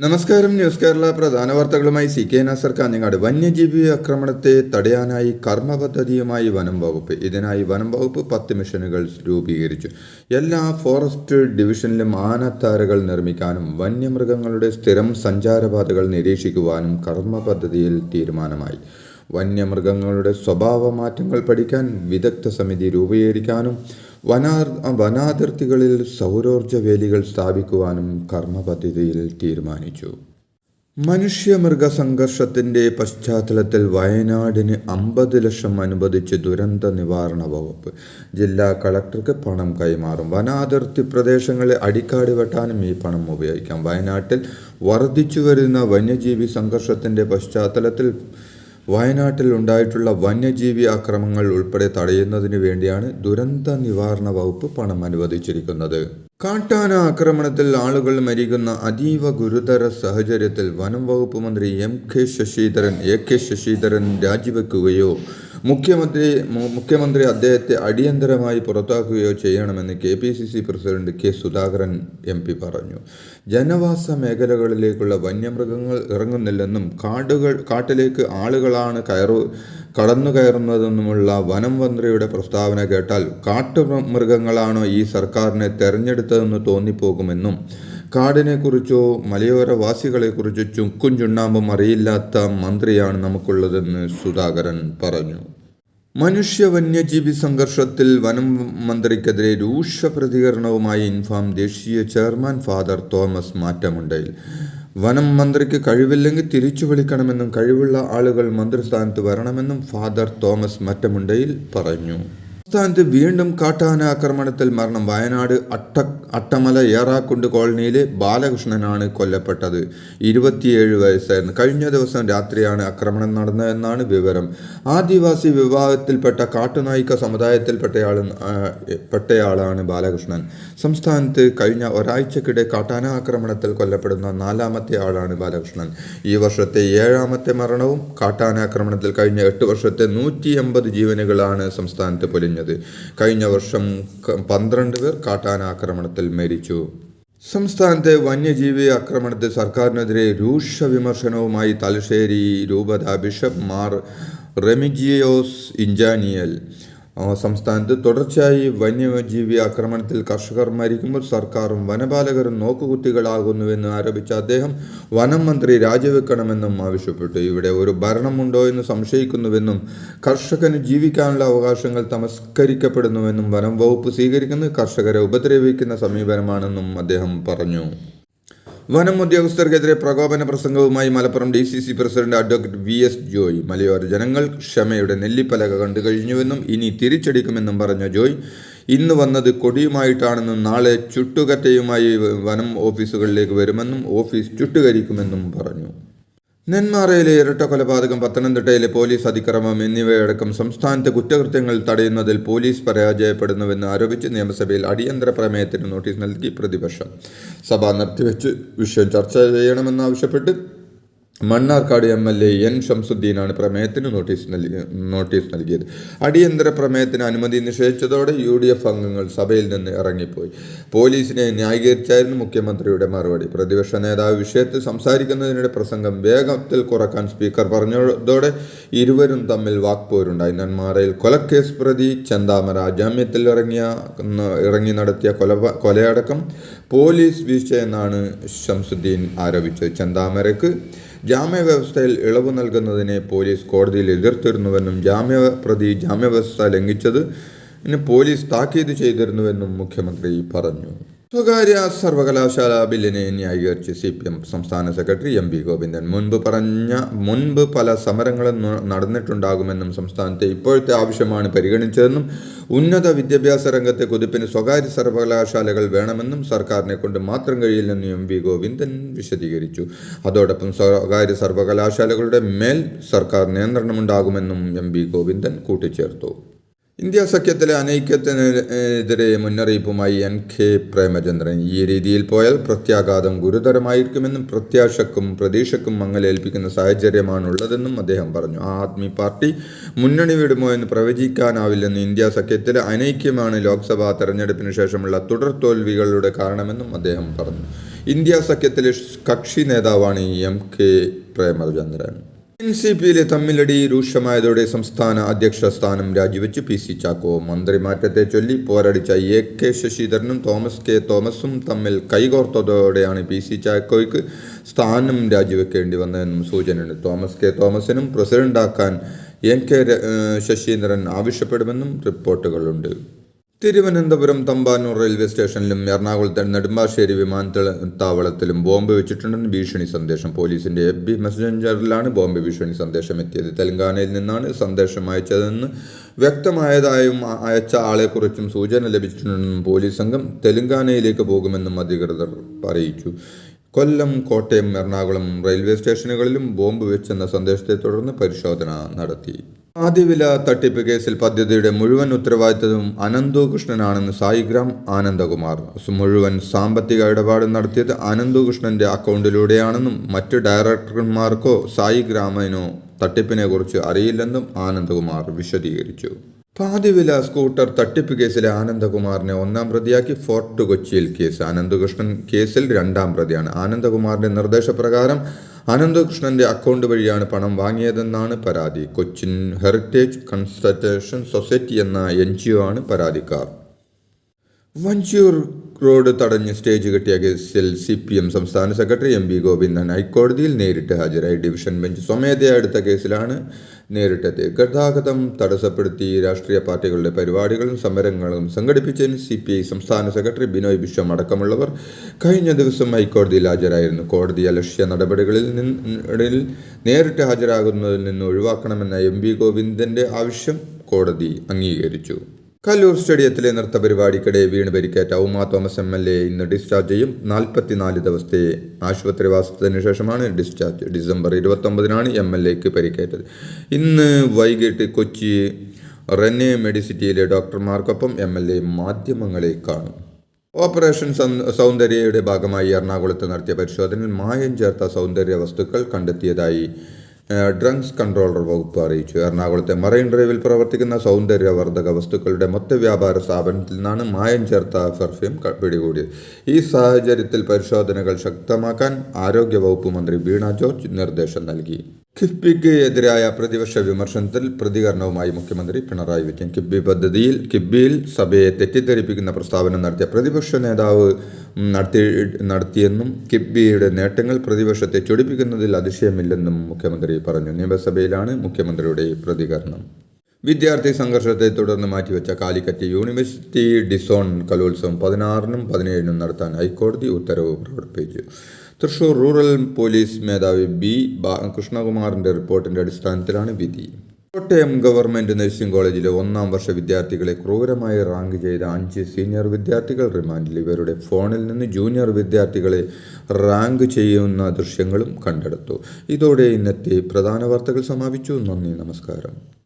നമസ്കാരം ന്യൂസ് കേരള പ്രധാന വാർത്തകളുമായി സി കെ നാസർ കാഞ്ഞങ്ങാട്. വന്യജീവി ആക്രമണത്തെ തടയാനായി കർമ്മ പദ്ധതിയുമായി വനം വകുപ്പ്. ഇതിനായി വനം വകുപ്പ് പത്ത് മിഷനുകൾ രൂപീകരിച്ചു. എല്ലാ ഫോറസ്റ്റ് ഡിവിഷനിലും ആനത്താരകൾ നിർമ്മിക്കാനും വന്യമൃഗങ്ങളുടെ സ്ഥിരം സഞ്ചാരപാതകൾ നിരീക്ഷിക്കുവാനും കർമ്മ പദ്ധതിയിൽ തീരുമാനമായി. വന്യമൃഗങ്ങളുടെ സ്വഭാവ മാറ്റങ്ങൾ പഠിക്കാൻ വിദഗ്ധ സമിതി രൂപീകരിക്കാനും വനാർ വനാതിർത്തികളിൽ സൗരോർജ വേലികൾ സ്ഥാപിക്കുവാനും കർമ്മ പദ്ധതിയിൽ തീരുമാനിച്ചു. മനുഷ്യമൃഗ സംഘർഷത്തിന്റെ പശ്ചാത്തലത്തിൽ വയനാടിന് അമ്പത് ലക്ഷം അനുവദിച്ച് ദുരന്ത നിവാരണ വകുപ്പ് ജില്ലാ കളക്ടർക്ക് പണം കൈമാറും. വനാതിർത്തി പ്രദേശങ്ങളെ അടിക്കാട് വെട്ടാനും ഈ പണം ഉപയോഗിക്കാം. വയനാട്ടിൽ വർദ്ധിച്ചു വരുന്ന വന്യജീവി സംഘർഷത്തിന്റെ പശ്ചാത്തലത്തിൽ വയനാട്ടിൽ ഉണ്ടായിട്ടുള്ള വന്യജീവി ആക്രമങ്ങൾ ഉൾപ്പെടെ തടയുന്നതിന് വേണ്ടിയാണ് ദുരന്ത നിവാരണ വകുപ്പ് പണം അനുവദിച്ചിരിക്കുന്നത്. കാട്ടാന ആക്രമണത്തിൽ ആളുകൾ മരിക്കുന്ന അതീവ ഗുരുതര സാഹചര്യത്തിൽ വനം വകുപ്പ് മന്ത്രി M K Sasidharan A K Sasidharan രാജിവെക്കുകയോ മുഖ്യമന്ത്രി മുഖ്യമന്ത്രി അദ്ദേഹത്തെ അടിയന്തരമായി പുറത്താക്കുകയോ ചെയ്യണമെന്ന് K P C C president K Sudhakaran M P പറഞ്ഞു. ജനവാസ മേഖലകളിലേക്കുള്ള വന്യമൃഗങ്ങൾ ഇറങ്ങുന്നില്ലെന്നും കാടുകൾ കാട്ടിലേക്ക് ആളുകളാണ് കയറു കടന്നു കയറുന്നതെന്നുമുള്ള വനം മന്ത്രിയുടെ പ്രസ്താവന കേട്ടാൽ കാട്ടുമൃഗങ്ങളാണോ ഈ സർക്കാരിനെ തെരഞ്ഞെടുത്തതെന്ന് തോന്നിപ്പോകുമെന്നും കാടിനെക്കുറിച്ചോ മലയോരവാസികളെക്കുറിച്ചോ ചുക്കും ചുണ്ണാമ്പും അറിയില്ലാത്ത മന്ത്രിയാണ് നമുക്കുള്ളതെന്ന് സുധാകരൻ പറഞ്ഞു. മനുഷ്യ വന്യജീവി സംഘർഷത്തിൽ വനം മന്ത്രിക്കെതിരെ രൂക്ഷ പ്രതികരണവുമായി ഇൻഫാം ദേശീയ ചെയർമാൻ ഫാദർ തോമസ് മാറ്റമുണ്ടയിൽ വനം മന്ത്രിക്ക് കഴിവില്ലെങ്കിൽ തിരിച്ചു വിളിക്കണമെന്നും കഴിവുള്ള ആളുകൾ മന്ത്രിസ്ഥാനത്ത് വരണമെന്നും ഫാദർ തോമസ് മറ്റമുണ്ടയിൽ പറഞ്ഞു. സംസ്ഥാനത്ത് വീണ്ടും കാട്ടാന ആക്രമണത്തിൽ മരണം. വയനാട് അട്ട അട്ടമല ഏറാക്കുണ്ട് കോളനിയിലെ ബാലകൃഷ്ണനാണ് കൊല്ലപ്പെട്ടത്. ഇരുപത്തിയേഴ് വയസ്സായിരുന്നു. കഴിഞ്ഞ ദിവസം രാത്രിയാണ് ആക്രമണം നടന്നതെന്നാണ് വിവരം. ആദിവാസി വിഭാഗത്തിൽപ്പെട്ട കാട്ടുനായിക്ക സമുദായത്തിൽപ്പെട്ടയാൾ പെട്ടയാളാണ് ബാലകൃഷ്ണൻ. സംസ്ഥാനത്ത് കഴിഞ്ഞ ഒരാഴ്ചക്കിടെ കാട്ടാന ആക്രമണത്തിൽ കൊല്ലപ്പെടുന്ന നാലാമത്തെ ആളാണ് ബാലകൃഷ്ണൻ. ഈ വർഷത്തെ ഏഴാമത്തെ മരണവും കാട്ടാന ആക്രമണത്തിൽ കഴിഞ്ഞ എട്ട് വർഷത്തെ നൂറ്റി ജീവനുകളാണ് സംസ്ഥാനത്ത് പൊലിഞ്ഞത്. കഴിഞ്ഞ വർഷം പന്ത്രണ്ട് പേർ കാട്ടാനാക്രമണത്തിൽ മരിച്ചു. സംസ്ഥാനത്തെ വന്യജീവി ആക്രമണത്തിൽ സർക്കാരിനെതിരെ രൂക്ഷ വിമർശനവുമായി തലശ്ശേരി രൂപത ബിഷപ്പ് മാർ റെമിജിയോസ് ഇഞ്ചാനിയൽ സംസ്ഥാനത്ത് തുടർച്ചയായി വന്യജീവി ആക്രമണത്തിൽ കർഷകർ മരിക്കുമ്പോൾ സർക്കാരും വനപാലകരും നോക്കുകുത്തികളാകുന്നുവെന്ന് ആരോപിച്ച അദ്ദേഹം വനം മന്ത്രി രാജിവെക്കണമെന്നും ആവശ്യപ്പെട്ടു. ഇവിടെ ഒരു ഭരണമുണ്ടോ എന്ന് സംശയിക്കുന്നുവെന്നും കർഷകന് ജീവിക്കാനുള്ള അവകാശങ്ങൾ തമസ്കരിക്കപ്പെടുന്നുവെന്നും വനം വകുപ്പ് സ്വീകരിക്കുന്നത് കർഷകരെ ഉപദ്രവിക്കുന്ന സമീപനമാണെന്നും അദ്ദേഹം പറഞ്ഞു. വനം ഉദ്യോഗസ്ഥർക്കെതിരെ പ്രകോപന പ്രസംഗവുമായി Malappuram D C C president advocate V S Joy. മലയോര ജനങ്ങൾ ക്ഷമയുടെ നെല്ലിപ്പലക കണ്ടു കഴിഞ്ഞുവെന്നും ഇനി തിരിച്ചടിക്കുമെന്നും പറഞ്ഞ ജോയ് ഇന്ന് വന്നത് കൊടിയുമായിട്ടാണെന്നും നാളെ ചുട്ടുകറ്റയുമായി വനം ഓഫീസുകളിലേക്ക് വരുമെന്നും ഓഫീസ് ചുട്ടുകരിക്കുമെന്നും പറഞ്ഞു. നെന്മാറയിലെ ഇരട്ട കൊലപാതകം പത്തനംതിട്ടയിലെ പോലീസ് അതിക്രമം എന്നിവയടക്കം സംസ്ഥാനത്തെ കുറ്റകൃത്യങ്ങൾ തടയുന്നതിൽ പോലീസ് പരാജയപ്പെടുന്നുവെന്ന് ആരോപിച്ച് നിയമസഭയിൽ അടിയന്തര പ്രമേയത്തിന് നോട്ടീസ് നൽകി പ്രതിപക്ഷം. സഭ നിർത്തിവെച്ച് വിഷയം ചർച്ച ചെയ്യണമെന്നാവശ്യപ്പെട്ട് Mannarkkad M L A N ഷംസുദ്ദീനാണ് പ്രമേയത്തിന് നോട്ടീസ് നൽകി നോട്ടീസ് നൽകിയത്. അടിയന്തര പ്രമേയത്തിന് അനുമതി നിഷേധിച്ചതോടെ യു ഡി എഫ് അംഗങ്ങൾ സഭയിൽ നിന്ന് ഇറങ്ങിപ്പോയി. പോലീസിനെ ന്യായീകരിച്ചായിരുന്നു മുഖ്യമന്ത്രിയുടെ മറുപടി. പ്രതിപക്ഷ നേതാവ് വിഷയത്തിൽ സംസാരിക്കുന്നതിനിടെ പ്രസംഗം വേഗത്തിൽ കുറയ്ക്കാൻ സ്പീക്കർ പറഞ്ഞതോടെ ഇരുവരും തമ്മിൽ വാക്പോരുണ്ടായി. നെന്മാറയിൽ കൊലക്കേസ് പ്രതി ചന്താമര ജാമ്യത്തിൽ ഇറങ്ങിയ ഇറങ്ങി നടത്തിയ കൊല കൊലയടക്കം പോലീസ് വീഴ്ചയെന്നാണ് ഷംസുദ്ദീൻ ആരോപിച്ചത്. ചെന്താമരയ്ക്ക് ജാമ്യവ്യവസ്ഥയിൽ ഇളവ് നൽകുന്നതിനെ പോലീസ് കോടതിയിൽ എതിർത്തിരുന്നുവെന്നും ജാമ്യ ജാമ്യപ്രതി ജാമ്യവ്യവസ്ഥ ലംഘിച്ചത് പോലീസ് താക്കീത് ചെയ്തിരുന്നുവെന്നും മുഖ്യമന്ത്രി പറഞ്ഞു. സ്വകാര്യ സർവകലാശാല ബില്ലിനെ ന്യായീകരിച്ച് സി പി എം സംസ്ഥാന സെക്രട്ടറി എം പി ഗോവിന്ദൻ. മുൻപ് പറഞ്ഞ മുൻപ് പല സമരങ്ങളും നടന്നിട്ടുണ്ടാകുമെന്നും സംസ്ഥാനത്തെ ഇപ്പോഴത്തെ ആവശ്യമാണ് പരിഗണിച്ചതെന്നും ഉന്നത വിദ്യാഭ്യാസ രംഗത്തെ കുതിപ്പിന് സ്വകാര്യ സർവകലാശാലകൾ വേണമെന്നും സർക്കാരിനെ കൊണ്ട് മാത്രം കഴിയില്ലെന്നും എം വി ഗോവിന്ദൻ വിശദീകരിച്ചു. അതോടൊപ്പം സ്വകാര്യ സർവകലാശാലകളുടെ മേൽ സർക്കാർ നിയന്ത്രണമുണ്ടാകുമെന്നും എം വി ഗോവിന്ദൻ കൂട്ടിച്ചേർത്തു. ഇന്ത്യ സഖ്യത്തിലെ അനൈക്യത്തിനെതിരെ മുന്നറിയിപ്പുമായി എൻ കെ പ്രേമചന്ദ്രൻ. ഈ രീതിയിൽ പോയാൽ പ്രത്യാഘാതം ഗുരുതരമായിരിക്കുമെന്നും പ്രത്യാശക്കും പ്രതീക്ഷക്കും മങ്ങലേൽപ്പിക്കുന്ന സാഹചര്യമാണുള്ളതെന്നും അദ്ദേഹം പറഞ്ഞു. ആദ്മി പാർട്ടി മുന്നണി വിടുമോ എന്ന് പ്രവചിക്കാനാവില്ലെന്ന് ഇന്ത്യ സഖ്യത്തിലെ അനൈക്യമാണ് ലോക്സഭാ തെരഞ്ഞെടുപ്പിന് ശേഷമുള്ള തുടർ തോൽവികളുടെ കാരണമെന്നും അദ്ദേഹം പറഞ്ഞു. ഇന്ത്യ സഖ്യത്തിലെ കക്ഷി നേതാവാണ് M K Premachandran. N C പിയിലെ തമ്മിലടി രൂക്ഷമായതോടെ സംസ്ഥാന അധ്യക്ഷ സ്ഥാനം രാജിവെച്ച്. പി സി ചാക്കോ മന്ത്രിമാറ്റത്തെ ചൊല്ലി പോരടിച്ച എ കെ ശശിധരനും തോമസ് കെ തോമസും തമ്മിൽ കൈകോർത്തതോടെയാണ് പി സി ചാക്കോയ്ക്ക് സ്ഥാനം രാജിവെക്കേണ്ടി വന്നതെന്നും സൂചനയുണ്ട്. തോമസ് കെ തോമസിനും പ്രസിഡന്റാക്കാൻ എം കെ ശശീന്ദ്രൻ ആവശ്യപ്പെടുമെന്നും റിപ്പോർട്ടുകളുണ്ട്. തിരുവനന്തപുരം തമ്പാനൂർ റെയിൽവേ സ്റ്റേഷനിലും എറണാകുളത്തെ നെടുമ്പാശ്ശേരി വിമാനത്താവളത്തിലും ബോംബ് വെച്ചിട്ടുണ്ടെന്ന് ഭീഷണി സന്ദേശം. പോലീസിന്റെ എഫ് ബി മെസ്സഞ്ചറിലാണ് ബോംബ് ഭീഷണി സന്ദേശം എത്തിയത് തെലങ്കാനയിൽ നിന്നാണ് സന്ദേശം അയച്ചതെന്ന് വ്യക്തമായതായും അയച്ച ആളെക്കുറിച്ചും സൂചന ലഭിച്ചിട്ടുണ്ടെന്നും പോലീസ് സംഘം തെലങ്കാനയിലേക്ക് പോകുമെന്നും അധികൃതർ അറിയിച്ചു. കൊല്ലം കോട്ടയം എറണാകുളം റെയിൽവേ സ്റ്റേഷനുകളിലും ബോംബ് വെച്ചെന്ന സന്ദേശത്തെ തുടർന്ന് പരിശോധന നടത്തി. ആദ്യവില തട്ടിപ്പ് കേസിൽ പദ്ധതിയുടെ മുഴുവൻ ഉത്തരവാദിത്തവും അനന്തു കൃഷ്ണനാണെന്ന് സായിഗ്രാം ആനന്ദകുമാർ. മുഴുവൻ സാമ്പത്തിക ഇടപാട് നടത്തിയത് അനന്തു കൃഷ്ണന്റെ അക്കൗണ്ടിലൂടെയാണെന്നും മറ്റ് ഡയറക്ടർമാർക്കോ സായിഗ്രാമിനോ തട്ടിപ്പിനെ കുറിച്ച് അറിയില്ലെന്നും ആനന്ദകുമാർ വിശദീകരിച്ചു. പാതിവില സ്കൂട്ടർ തട്ടിപ്പ് കേസിലെ ആനന്ദകുമാറിനെ ഒന്നാം പ്രതിയാക്കി ഫോർട്ട് കൊച്ചിയിൽ കേസ്. ആനന്ദകൃഷ്ണൻ കേസിൽ രണ്ടാം പ്രതിയാണ്. ആനന്ദകുമാറിന്റെ നിർദ്ദേശപ്രകാരം ആനന്ദകൃഷ്ണന്റെ അക്കൗണ്ട് വഴിയാണ് പണം വാങ്ങിയതെന്നാണ് പരാതി. കൊച്ചിൻ ഹെറിറ്റേജ് കൺസൾട്ടേഷൻ സൊസൈറ്റി എന്ന എൻ ആണ് പരാതിക്കാർ. വഞ്ചിയൂർ റോഡ് തടഞ്ഞ് സ്റ്റേജ് കെട്ടിയ കേസിൽ സി പി എം സംസ്ഥാന സെക്രട്ടറി എം വി ഗോവിന്ദൻ ഹൈക്കോടതിയിൽ നേരിട്ട് ഹാജരായി. ഡിവിഷൻ ബെഞ്ച് സ്വമേധയാ എടുത്ത കേസിലാണ് നേരിട്ടത്. ഗതാഗതം തടസ്സപ്പെടുത്തി രാഷ്ട്രീയ പാർട്ടികളുടെ പരിപാടികളും സമരങ്ങളും സംഘടിപ്പിച്ചതിന് സി പി ഐ സംസ്ഥാന സെക്രട്ടറി ബിനോയ് വിശ്വം അടക്കമുള്ളവർ കഴിഞ്ഞ ദിവസം ഹൈക്കോടതിയിൽ ഹാജരായിരുന്നു. കോടതി അലക്ഷ്യ നടപടികളിൽ നിന്നിൽ നേരിട്ട് ഹാജരാകുന്നതിൽ നിന്ന് ഒഴിവാക്കണമെന്ന എം വി ഗോവിന്ദന്റെ ആവശ്യം കോടതി അംഗീകരിച്ചു. കല്ലൂർ സ്റ്റേഡിയത്തിലെ നൃത്ത പരിപാടിക്കിടെ വീണ് പരിക്കേറ്റ Uma Thomas M L A ഇന്ന് ഡിസ്ചാർജ് ചെയ്യും. നാൽപ്പത്തിനാല് ദിവസത്തെ ആശുപത്രിവാസത്തിന് ശേഷമാണ് ഡിസ്ചാർജ് ഡിസംബർ ഇരുപത്തൊമ്പതിനാണ് എം എൽ എക്ക് പരിക്കേറ്റത്. ഇന്ന് വൈകിട്ട് കൊച്ചി റെന്നെ മെഡിസിറ്റിയിലെ ഡോക്ടർമാർക്കൊപ്പം എം എൽ എ മാധ്യമങ്ങളെ കാണും. ഓപ്പറേഷൻ സൗന്ദര്യയുടെ ഭാഗമായി എറണാകുളത്ത് നടത്തിയ പരിശോധനയിൽ മായം ചേർത്ത സൗന്ദര്യ വസ്തുക്കൾ കണ്ടെത്തിയതായി ഡ്രഗ്സ് കൺട്രോളർ വകുപ്പ് അറിയിച്ചു. എറണാകുളത്തെ മറൈൻ ഡ്രൈവിൽ പ്രവർത്തിക്കുന്ന സൗന്ദര്യവർദ്ധക വസ്തുക്കളുടെ മൊത്ത വ്യാപാര സ്ഥാപനത്തിൽ നിന്നാണ് മായം ചേർത്ത പെർഫ്യൂം പിടികൂടിയത്. ഈ സാഹചര്യത്തിൽ പരിശോധനകൾ ശക്തമാക്കാൻ ആരോഗ്യ വകുപ്പ് മന്ത്രി വീണ ജോർജ് നിർദ്ദേശം നൽകി. കിഫ്ബിക്ക് എതിരായ പ്രതിപക്ഷ വിമർശനത്തിൽ പ്രതികരണവുമായി മുഖ്യമന്ത്രി പിണറായി വിജയൻ. കിഫ്ബി പദ്ധതിയിൽ കിഫ്ബിയിൽ സഭയെ തെറ്റിദ്ധരിപ്പിക്കുന്ന പ്രസ്താവന നടത്തിയ പ്രതിപക്ഷ നേതാവ് നടത്തി നടത്തിയെന്നും കിഫ്ബിയുടെ നേട്ടങ്ങൾ പ്രതിപക്ഷത്തെ ചൊടിപ്പിക്കുന്നതിൽ അതിശയമില്ലെന്നും മുഖ്യമന്ത്രി പറഞ്ഞു. നിയമസഭയിലാണ് മുഖ്യമന്ത്രിയുടെ പ്രതികരണം. വിദ്യാർത്ഥി സംഘർഷത്തെ തുടർന്ന് മാറ്റിവെച്ച കാലിക്കറ്റ് യൂണിവേഴ്സിറ്റി ഡിസോൺ കലോത്സവം പതിനാറിനും പതിനേഴിനും നടത്താൻ ഹൈക്കോടതി ഉത്തരവ് പുറപ്പെടുവിച്ചു തൃശൂർ റൂറൽ പോലീസ് മേധാവി ബി കൃഷ്ണകുമാറിന്റെ റിപ്പോർട്ടിന്റെ അടിസ്ഥാനത്തിലാണ് വിധി. കോട്ടയം ഗവൺമെന്റ് നഴ്സിംഗ് കോളേജിലെ ഒന്നാം വർഷ വിദ്യാർത്ഥികളെ ക്രൂരമായി റാങ്ക് ചെയ്ത അഞ്ച് സീനിയർ വിദ്യാർത്ഥികൾ റിമാൻഡിൽ. ഇവരുടെ ഫോണിൽ നിന്ന് ജൂനിയർ വിദ്യാർത്ഥികളെ റാങ്ക് ചെയ്യുന്ന ദൃശ്യങ്ങളും കണ്ടെടുത്തു. ഇതോടെ ഇന്നത്തെ പ്രധാന വാർത്തകൾ സമാപിച്ചു. നന്ദി നമസ്കാരം.